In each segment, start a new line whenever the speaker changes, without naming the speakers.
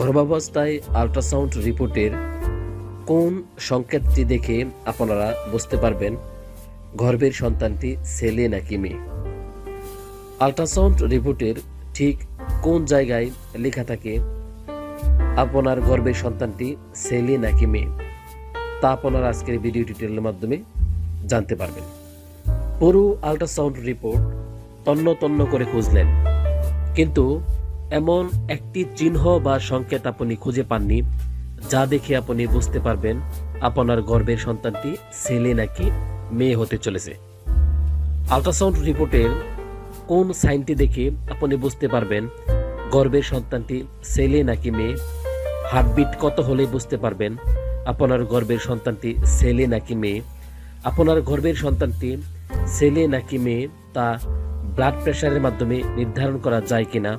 গর্ভাবস্থায় আল্ট্রাসাউন্ড রিপোর্টের কোন সংকেতটি দেখে আপনারা বুঝতে পারবেন, গর্ভের সন্তানটি ছেলে নাকি মেয়ে? আল্ট্রাসাউন্ড রিপোর্টের ঠিক কোন জায়গায় লেখা থাকে, আপনার গর্ভের সন্তানটি ছেলে নাকি মেয়ে? তা আপনারা আজকের ভিডিও টিউটোরিয়ালের মাধ্যমে জানতে পারবেন। পুরো আল্ট্রাসাউন্ড রিপোর্ট তন্ন তন্ন করে খুঁজলেন। কিন্তু এমন একটি চিহ্ন বা সংকেত আপনি খুঁজে পাননি, যা দেখে আপনি বুঝতে পারবেন আপনার গর্ভের সন্তানটি ছেলে নাকি মেয়ে হতে চলেছে। আলট্রাসাউন্ড রিপোর্টের কোন সাইনটি দেখে আপনি বুঝতে পারবেন গর্ভের সন্তানটি ছেলে নাকি মেয়ে? হার্টবিট কত হলে বুঝতে পারবেন আপনার গর্ভের সন্তানটি ছেলে নাকি মেয়ে? আপনার গর্ভের সন্তানটি ছেলে নাকি মেয়ে তা ব্লাড প্রেশারের মাধ্যমে নির্ধারণ করা যায় কিনা?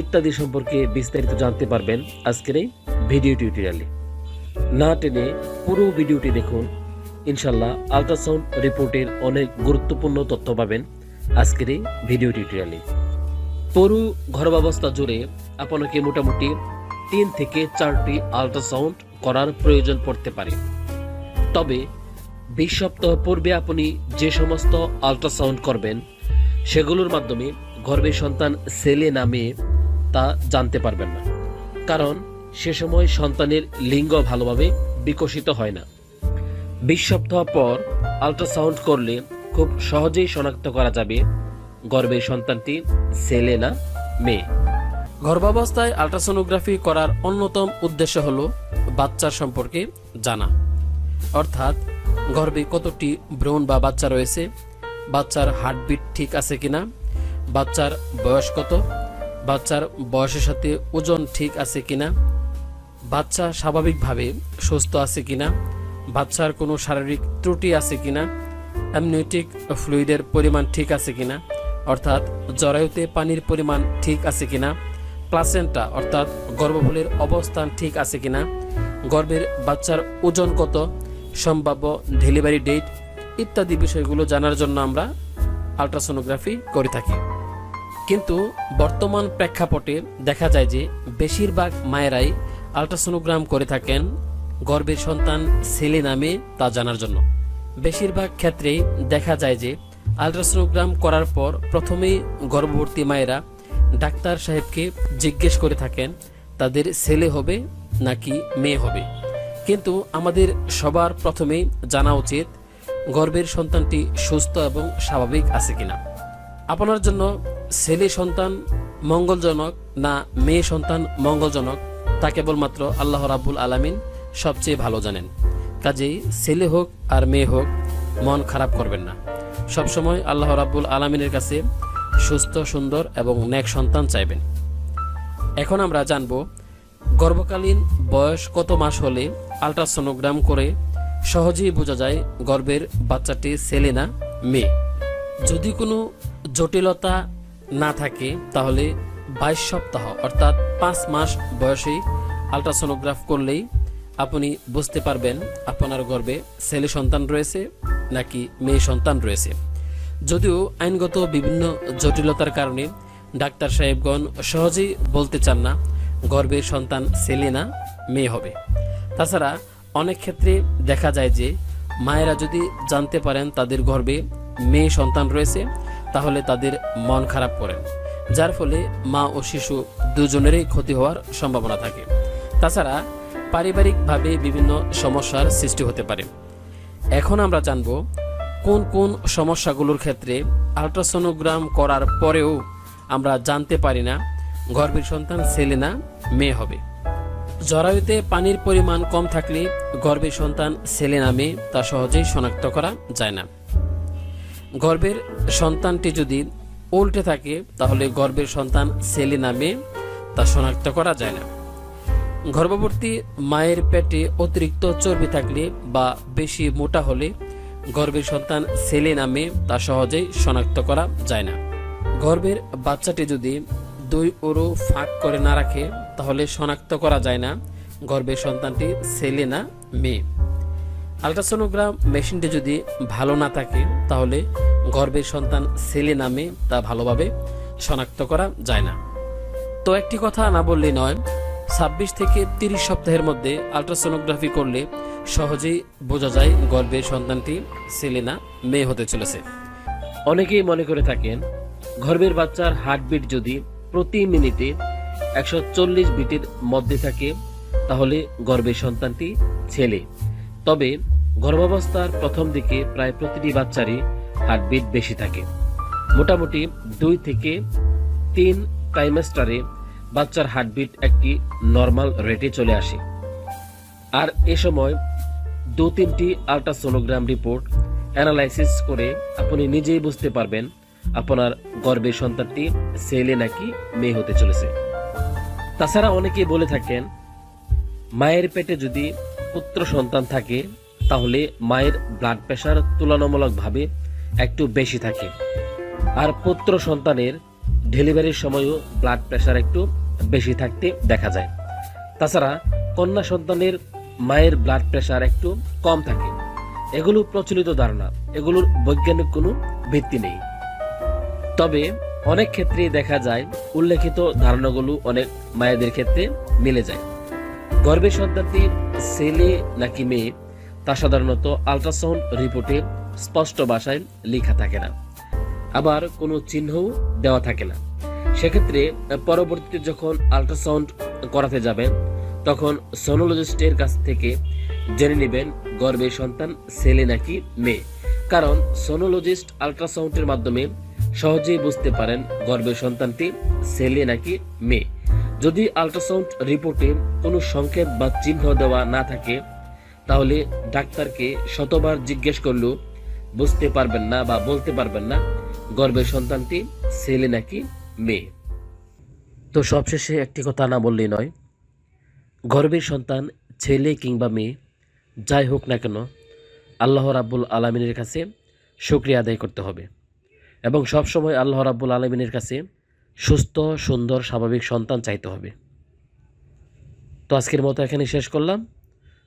ইত্যাদি সম্পর্কে বিস্তারিত জানতে পারবেন আজকের এই ভিডিও টিউটোরিয়ালে। না টেনে পুরো ভিডিওটি দেখুন। ইনশাল্লাহ আলট্রাসাউন্ড রিপোর্টের অনেক গুরুত্বপূর্ণ তথ্য পাবেন আজকের এই ভিডিও টিউটোরিয়ালে। পুরো গর্ভাবস্থা জুড়ে আপনাকে মোটামুটি তিন থেকে চারটি আলট্রাসাউন্ড করার প্রয়োজন পড়তে পারে। তবে বিশ সপ্তাহ পূর্বে আপনি যে সমস্ত আলট্রাসাউন্ড করবেন, সেগুলোর মাধ্যমে গর্ভের সন্তান ছেলে না মেয়ে তা জানতে পারবেন না। কারণ সে সময় সন্তানের লিঙ্গ ভালোভাবে বিকশিত হয় না। বিশ সপ্তাহ পর আল্ট্রাসাউন্ড করলে খুব সহজেই শনাক্ত করা যাবে, গর্ভের সন্তানটি ছেলে না মেয়ে। গর্ভাবস্থায় আল্ট্রাসোনোগ্রাফি করার অন্যতম উদ্দেশ্য হল বাচ্চার সম্পর্কে জানা। অর্থাৎ গর্ভে কতটি ভ্রূণ বা বাচ্চা রয়েছে, বাচ্চার হার্টবিট ঠিক আছে কিনা, বাচ্চার বয়স কত বাচ্চার বয়সের সাথে ওজন ঠিক আছে কিনা? বাচ্চা স্বাভাবিকভাবে সুস্থ আছে কিনা? বাচ্চার কোনো শারীরিক ত্রুটি আছে কিনা? অ্যামনিউটিক ফ্লুইডের পরিমাণ ঠিক আছে কিনা? অর্থাৎ জরায়ুতে পানির পরিমাণ ঠিক আছে কিনা? প্লাসেন্টা, অর্থাৎ গর্ভফুলের অবস্থান ঠিক আছে কিনা? গর্ভের বাচ্চার ওজন কত? সম্ভাব্য ডেলিভারি ডেট ইত্যাদি বিষয়গুলো জানার জন্য আমরা আল্ট্রাসোনোগ্রাফি করে থাকি। কিন্তু বর্তমান প্রেক্ষাপটে দেখা যায় যে বেশিরভাগ মায়েরাই আল্ট্রাসোনোগ্রাম করে থাকেন গর্ভের সন্তান ছেলে নামে তা জানার জন্য। বেশিরভাগ ক্ষেত্রেই দেখা যায় যে আল্ট্রাসোনোগ্রাম করার পর প্রথমেই গর্ভবতী মায়েরা ডাক্তার সাহেবকে জিজ্ঞেস করে থাকেন, তাদের ছেলে হবে নাকি মেয়ে হবে? কিন্তু আমাদের সবার প্রথমেই জানা উচিত গর্ভের সন্তানটি সুস্থ এবং স্বাভাবিক আছে কিনা। আপনার জন্য ছেলে সন্তান মঙ্গলজনক না মেয়ে সন্তান মঙ্গলজনক, তা কেবলমাত্র আল্লাহ রাব্বুল আলামিন সবচেয়ে ভালো জানেন। কাজেই ছেলে হোক আর মেয়ে হোক, মন খারাপ করবেন না। সবসময় আল্লাহ রাব্বুল আলামিনের কাছে সুস্থ, সুন্দর এবং ন্যাক সন্তান চাইবেন। এখন আমরা জানব, গর্ভকালীন বয়স কত মাস হলে আল্ট্রাসোনোগ্রাম করে সহজেই বোঝা যায় গর্ভের বাচ্চাটি ছেলে না মেয়ে। যদি কোনো জটিলতা না থাকে, তাহলে বাইশ সপ্তাহ, অর্থাৎ পাঁচ মাস বয়সেই আল্ট্রাসোনোগ্রাফ করলেই আপনি বুঝতে পারবেন আপনার গর্ভে ছেলে সন্তান রয়েছে নাকি মেয়ে সন্তান রয়েছে। যদিও আইনগত বিভিন্ন জটিলতার কারণে ডাক্তার সাহেবগণ সহজেই বলতে চান না গর্ভের সন্তান ছেলে না, মেয়ে হবে। তাছাড়া অনেক ক্ষেত্রে দেখা যায় যে মায়েরা যদি জানতে পারেন তাদের গর্ভে মেয়ে সন্তান রয়েছে তাহলে তাদের মন খারাপ করেন, যার ফলে মা ও শিশু দুজনেরই ক্ষতি হওয়ার সম্ভাবনা থাকে। তাছাড়া পারিবারিকভাবে বিভিন্ন সমস্যার সৃষ্টি হতে পারে। এখন আমরা জানব কোন কোন সমস্যাগুলোর ক্ষেত্রে আল্ট্রাসোনোগ্রাম করার পরেও আমরা জানতে পারি না গর্ভের সন্তান ছেলে না মেয়ে হবে। জরায়ুতে পানির পরিমাণ কম থাকলে গর্ভের সন্তান ছেলে না মেয়ে তা সহজেই শনাক্ত করা যায় না। গর্ভের সন্তানটি যদি উল্টে থাকে, তাহলে গর্ভের সন্তান ছেলে নামে তা শনাক্ত করা যায় না। গর্ভবতী মায়ের পেটে অতিরিক্ত চর্বি থাকলে বা বেশি মোটা হলে গর্ভের সন্তান ছেলে নামে তা সহজেই শনাক্ত করা যায় না। গর্ভের বাচ্চাটি যদি দুই ওরো ফাঁক করে না রাখে, তাহলে শনাক্ত করা যায় না, গর্ভের সন্তানটি ছেলে না, মেয়ে। আল্ট্রাসোনোগ্রাম মেশিনটি যদি ভালো না থাকে, তাহলে গর্ভের সন্তান ছেলে নামে তা ভালোভাবে শনাক্ত করা যায় না। তো একটি কথা না বললেই নয়, ছাব্বিশ থেকে তিরিশ সপ্তাহের মধ্যে আলট্রাসোনোগ্রাফি করলে সহজেই বোঝা যায় গর্ভের সন্তানটি ছেলে না, মেয়ে হতে চলেছে।
অনেকেই মনে করে থাকেন, গর্ভের বাচ্চার হার্টবিট যদি প্রতি মিনিটে একশো চল্লিশ বিটের মধ্যে থাকে, তাহলে গর্ভের সন্তানটি ছেলে। তবে গর্ভাবস্থার প্রথম দিকে প্রায় প্রতিটি বাচ্চারই হার্টবিট বেশি থাকে। মোটামুটি দুই থেকে তিন ট্রাইমেস্টারে বাচ্চার হার্টবিট একটি নর্মাল রেটে চলে আসে। আর এ সময় দু তিনটি আল্ট্রাসোনোগ্রাম রিপোর্ট অ্যানালাইসিস করে আপনি নিজেই বুঝতে পারবেন আপনার গর্ভের সন্তানটি ছেলে নাকি মেয়ে হতে চলেছে। তাছাড়া অনেকেই বলে থাকেন, মায়ের পেটে যদি পুত্র সন্তান থাকে তাহলে মায়ের ব্লাড প্রেশার তুলনামূলকভাবে একটু বেশি থাকে। আর পুত্র সন্তানের ডেলিভারির সময়ও ব্লাড প্রেশার একটু বেশি থাকতে দেখা যায়। তাছাড়া কন্যা সন্তানের মায়ের ব্লাড প্রেশার একটু কম থাকে। এগুলো প্রচলিত ধারণা, এগুলোর বৈজ্ঞানিক কোনো ভিত্তি নেই। তবে অনেক ক্ষেত্রে দেখা যায়, উল্লেখিত ধারণাগুলো অনেক মায়েদের ক্ষেত্রে মিলে যায়। গর্ভের সন্তানটি ছেলে নাকি মেয়ে তা সাধারণত আলট্রাসাউন্ড রিপোর্টে স্পষ্ট ভাষায় লেখা থাকে না। আবার কোনো চিহ্নও দেওয়া থাকে না। সেক্ষেত্রে পরবর্তীতে যখন আলট্রাসাউন্ড করাতে যাবেন, তখন সোনোলজিস্টের কাছ থেকে জেনে নেবেন গর্ভের সন্তান, ছেলে নাকি মেয়ে। কারণ সোনোলজিস্ট আলট্রাসাউন্ডের মাধ্যমে সহজেই বুঝতে পারেন গর্ভের সন্তানটি ছেলে নাকি মেয়ে। যদি আলট্রাসাউন্ড রিপোর্টে কোনো সংকেত বা চিহ্ন দেওয়া না থাকে তাহলে ডাক্তারকে শতবার জিজ্ঞেস করলেও বুঝতে পারবেন না বা বলতে পারবেন না গর্ভের সন্তানটি ছেলে নাকি মেয়ে। তো সবশেষে একটি কথা না বললেই নয়, গর্ভের সন্তান ছেলে কিংবা মেয়ে, যাই হোক না কেন, আল্লাহ রাব্বুল আলমিনের কাছে শুক্রিয়া আদায় করতে হবে। এবং সবসময় আল্লাহ রাব্বুল আলমিনের কাছে সুস্থ, সুন্দর, স্বাভাবিক সন্তান চাইতে হবে। তো আজকের মতো এখানে শেষ করলাম।